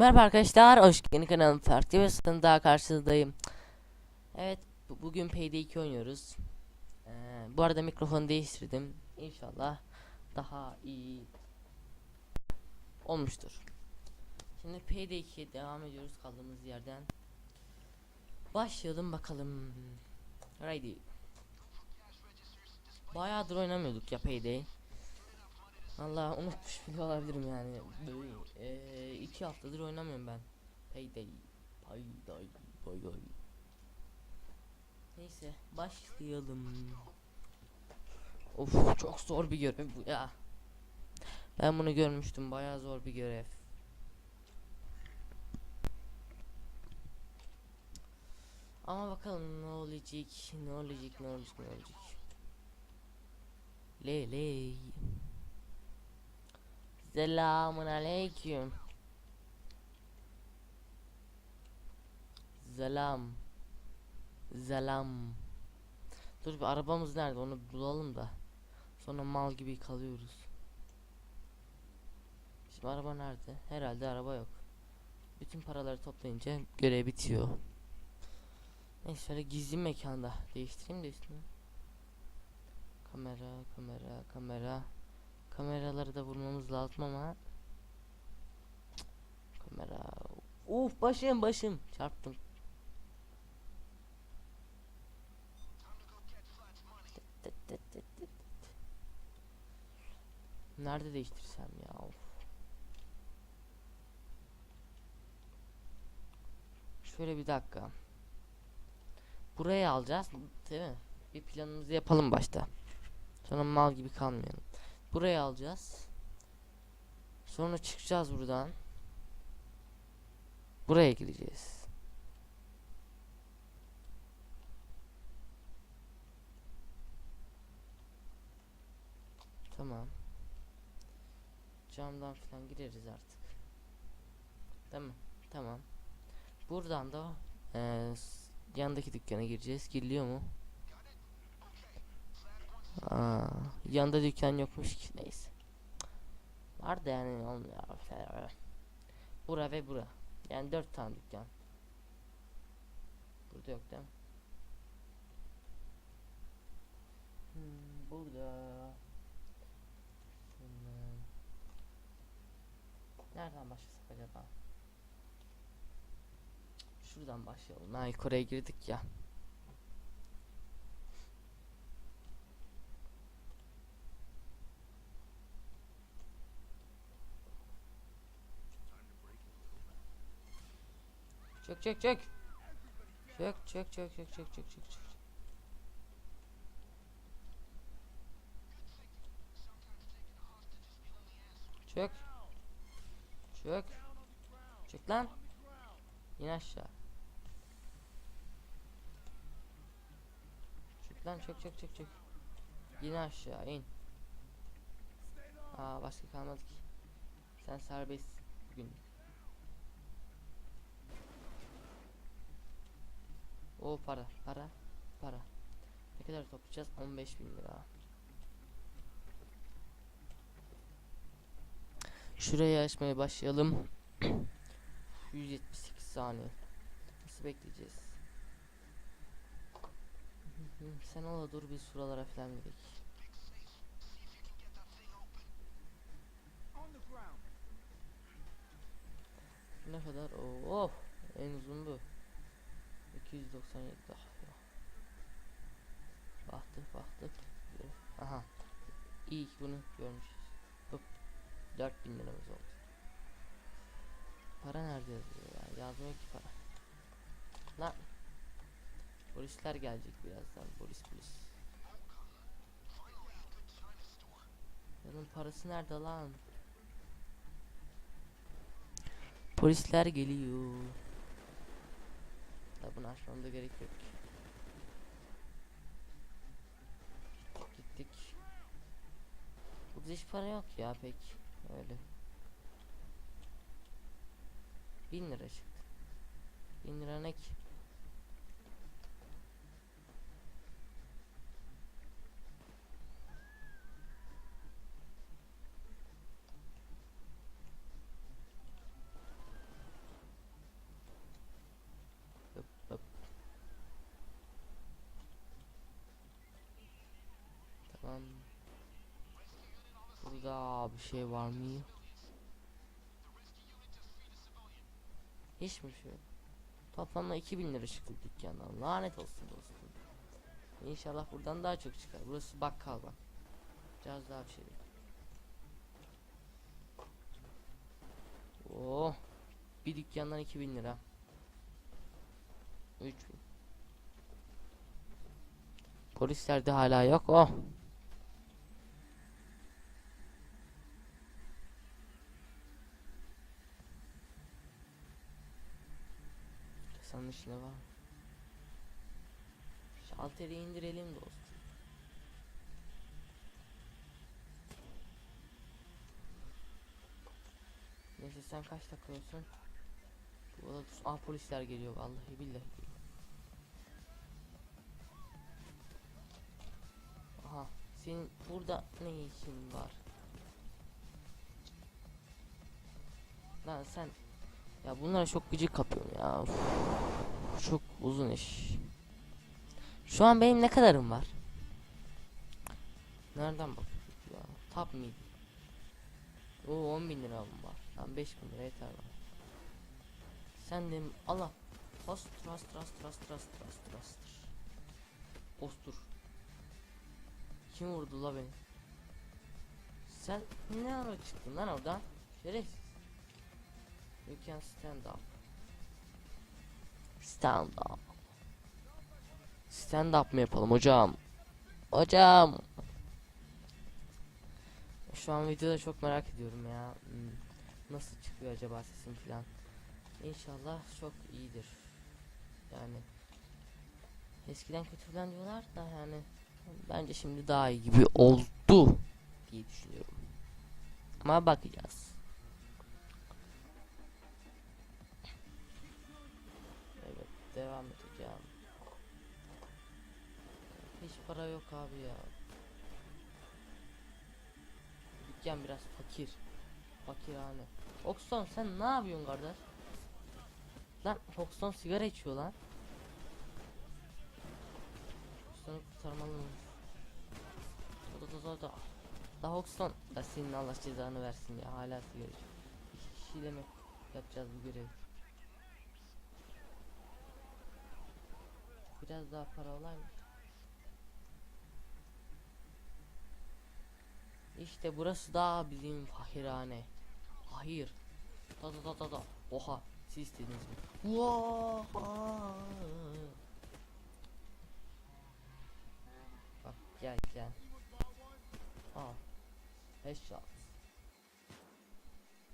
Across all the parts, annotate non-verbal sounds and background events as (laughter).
Merhaba arkadaşlar, hoş geldiniz kanalım farklı bir sınıfta daha karşınızdayım. Evet, bu- bugün Payday 2 oynuyoruz. Ee, bu arada mikrofonu değiştirdim. İnşallah daha iyi olmuştur. Şimdi Payday 2'ye devam ediyoruz kaldığımız yerden. Başlayalım bakalım. Ready. Bayağıdır oynamıyorduk ya Payday. Allah unutmuş bile olabilirim yani. Böyle eee, iki haftadır oynamıyorum ben. Payday. Payday. Payday. Neyse başlayalım. Of çok zor bir görev bu ya. Ben bunu görmüştüm bayağı zor bir görev. Ama bakalım ne olacak, ne olacak, ne olacak, ne olacak. Ley Selamun aleyküm. Selam. Selam. Dur bir arabamız nerede onu bulalım da. Sonra mal gibi kalıyoruz. Şimdi araba nerede? Herhalde araba yok. Bütün paraları toplayınca görev bitiyor. Neyse şöyle gizli mekanda değiştireyim de üstünü. Kamera, kamera, kamera. Kameraları da vurmamız lazım ama. Kamera. Uf başım başım. Çarptım. Nerede değiştirsem ya? Of. Şöyle bir dakika. Buraya alacağız değil mi? Bir planımızı yapalım başta. Sonra mal gibi kalmayalım Buraya alacağız. Sonra çıkacağız buradan. Buraya gideceğiz. Tamam. Camdan falan gireriz artık. Mi? Tamam. Buradan da s- yandaki dükkana gireceğiz. Giriliyor mu? Aa, yanda dükkan yokmuş ki neyse. Var da yani olmuyor. Bura ve bura. Yani dört tane dükkan. Burada yok değil mi? Hmm, burada. Nereden başlasak acaba? Şuradan başlayalım. Ha Kore'ye girdik ya. Çök çök çök. Çök çök çök çök çök çök çök çök. Çök. Çök. Çök lan. İn aşağı. Çök lan çök çök çök çök. İn aşağı in. Aa başka kalmadı ki. Sen serbestsin bugün. O para, para, para. Ne kadar toplayacağız? 15 bin lira. Şurayı açmaya başlayalım. (clears throat) 178 saniye. Nasıl bekleyeceğiz? Sen ola dur biz şuralara falan gidelim. Ne kadar? Oo, oh, en uzun bu. 297 daha ya. Baktık baktık. Aha. İyi ki bunu görmüşüz. Hop. 4000 liramız oldu. Para nerede yazıyor ya? Yazmıyor ki para. Lan. Polisler gelecek birazdan. Polis polis. Yanın parası nerede lan? Polisler geliyor. Da bunu açmamda gerek yok. Gittik. Burada hiç para yok ya pek. Öyle. Bin lira çıktı. Bin lira ne ki? Bir şey var mı? Hiç mi şey? yok? Toplamda 2000 lira çıktı dükkandan. Lanet olsun dostum. İnşallah buradan daha çok çıkar. Burası bakkal bak. Biraz daha bir şey. Oh. Bir dükkandan 2000 lira. 3000. Polislerde hala yok. Oh. Kasanın içinde var. Şalteri indirelim dostum. Neyse sen kaç takıyorsun? Bu arada ah polisler geliyor vallahi billahi. Aha senin burada ne işin var? Lan sen ya bunlara çok gıcık kapıyorum ya. Uf, çok uzun iş. Şu an benim ne kadarım var? Nereden bak ya? Top mid. Oo 10 bin lira var. Tamam 5 bin lira yeter bana. Sen de Allah. Tras tras tras tras tras tras trastır. Ostur. Kim vurdu la beni? Sen ne ara çıktın lan oradan? Şerefsiz. You can stand up. Stand up. Stand up mı yapalım hocam? Hocam. Şu an videoda çok merak ediyorum ya. Hmm, Nasıl çıkıyor acaba sesim filan. İnşallah çok iyidir. Yani eskiden kötü falan diyorlar da yani bence şimdi daha iyi gibi oldu diye düşünüyorum. Ama bakacağız. Edeceğim. Hiç para yok abi ya. Dükkan biraz fakir. Fakirhane. Oxton sen ne yapıyorsun kardeş? Lan Oxton sigara içiyor lan. Oxton'u kurtarmalıyız. Da da da da. Da Oxton. Da senin Allah cezanı versin ya hala sigara içiyor. İki kişiyle mi yapacağız bu görevi? Biraz daha para olaymış. İşte burası da bizim fakirhane. Hayır. Da da da da da. Oha. Siz istediniz mi? Oha. Bak gel gel. Aa. Headshot.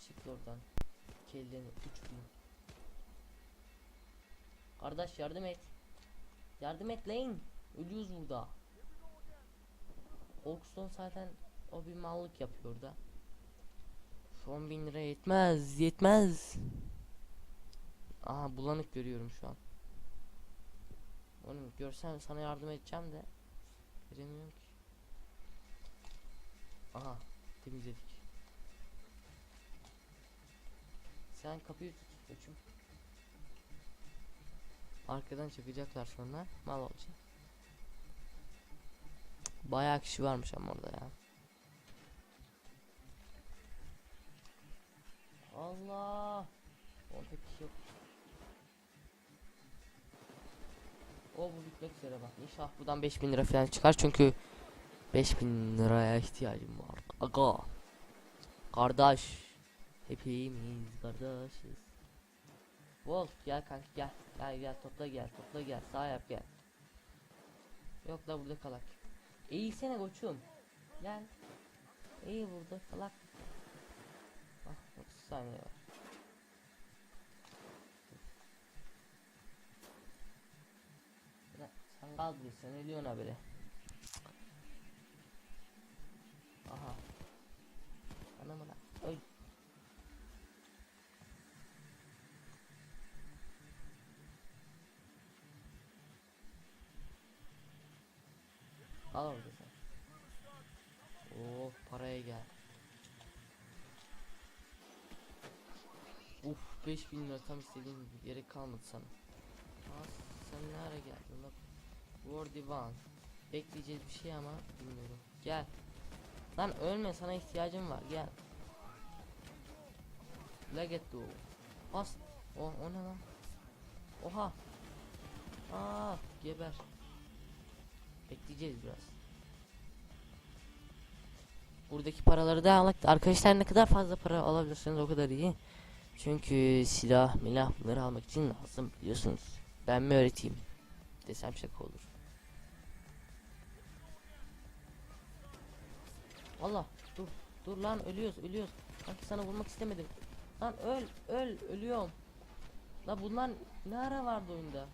Çık oradan. Kelleni 3000. Kardeş yardım et. Yardım et lan. Ölüyoruz burada. Orkston zaten o bir mallık yapıyor da. Şu 10 bin lira yetmez, yetmez. Aha bulanık görüyorum şu an. Oğlum görsem sana yardım edeceğim de. Veremiyorum ki. Aha temizledik. Sen kapıyı tut koçum. Arkadan çıkacaklar sonra mal olacak. Bayağı kişi varmış ama orada ya. Allah. Orada kişi yok. O bu bitmek üzere bak. İnşallah buradan 5000 lira falan çıkar çünkü 5000 liraya ihtiyacım var. Aga. Kardeş. Hepimiz kardeşiz. Wolf gel kanka gel. Gel gel topla gel topla gel sağ yap gel. Yok da burada kalak. Eğilsene koçum. Gel. İyi burada kalak. Ah 30 saniye var. Sen kal buraya sen ölüyorsun haberi. Aha. Anamına. Öl. Al orada sen. Oh paraya gel. Uf 5000 lira tam istediğim gibi gerek kalmadı sana. Aa, sen ne ara geldin bak. War Divan. Bekleyeceğiz bir şey ama bilmiyorum. Gel. Lan ölme sana ihtiyacım var gel. La get do. Bas. O, o ne lan? Oha. Aa geber. Bekleyeceğiz biraz. Buradaki paraları da alak. Arkadaşlar ne kadar fazla para alabilirsiniz o kadar iyi. Çünkü silah, milah bunları almak için lazım biliyorsunuz. Ben mi öğreteyim? Desem şaka olur. Allah dur dur lan ölüyoruz ölüyoruz. Sanki sana vurmak istemedim. Lan öl öl ölüyorum. La bunlar ne ara vardı oyunda?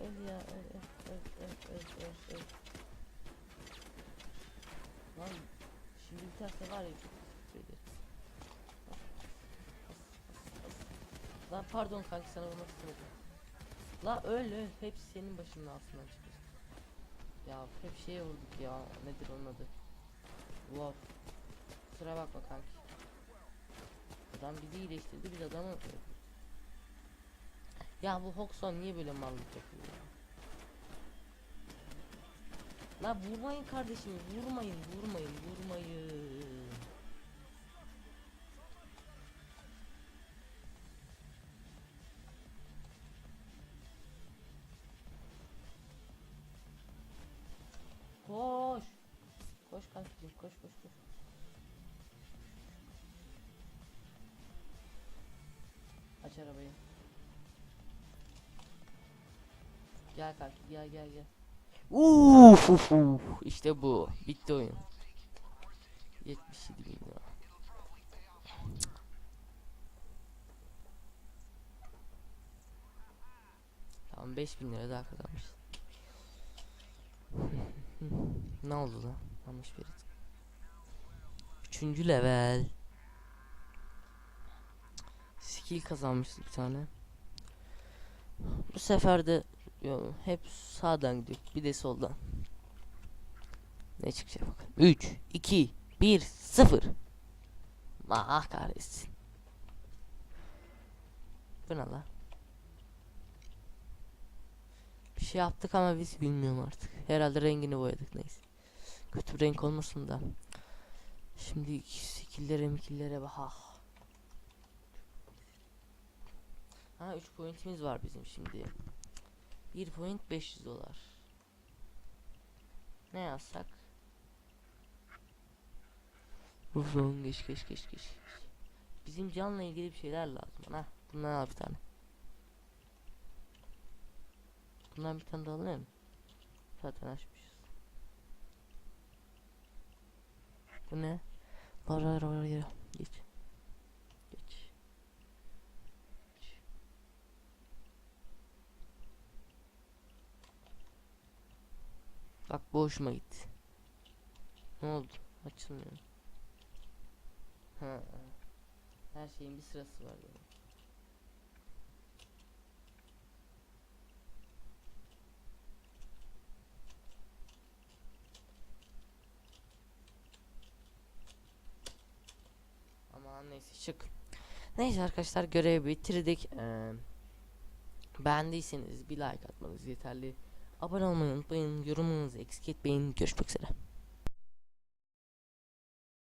Öl ya öl öl öl öl öl öl. Lan şimdi biterse var ya Lan pardon kanki sana vurmak istemedim. La öl öl hepsi senin başının altından çıkıyor. Ya hep şeye vurduk ya nedir onun adı? Wow. Kusura bakma kanki. Adam bizi iyileştirdi biz adamı öldürdük. Ya bu Hoxon niye böyle mallık yapıyor ya? La vurmayın kardeşim vurmayın vurmayın vurmayın. Arabayı. Gel kanki gel gel gel. Uf, uf, uf. İşte bu. Bitti oyun. 77 bin lira. Tamam 5000 lira daha kazanmış. (laughs) ne oldu lan? Yanlış bir Üçüncü level. Skill kazanmıştık bir tane. Bu sefer de yo, hep sağdan gidiyor. Bir de soldan. Ne çıkacak bakalım. 3, 2, 1, 0. Ah kahretsin. Bu ne lan? Bir şey yaptık ama biz bilmiyorum artık. Herhalde rengini boyadık neyse. Kötü renk olmasın da. Şimdi skillere mikillere bak. Ah. Ha 3 pointimiz var bizim şimdi. 1 point 500 dolar. Ne yazsak? Uzun geç geç geç geç. Bizim canla ilgili bir şeyler lazım bana. Bundan al bir tane. Bundan bir tane daha alıyor mu? Zaten açmışız. Bu ne? Var var var. Geç. Geç. Geç. Bak bu hoşuma gitti. Ne oldu? Açılmıyor. Ha. Her şeyin bir sırası var yani. Ama neyse şık. Neyse arkadaşlar görevi bitirdik. Ee, beğendiyseniz bir like atmanız yeterli. Abone olmayı unutmayın. Yorumunuzu eksik etmeyin. Görüşmek üzere.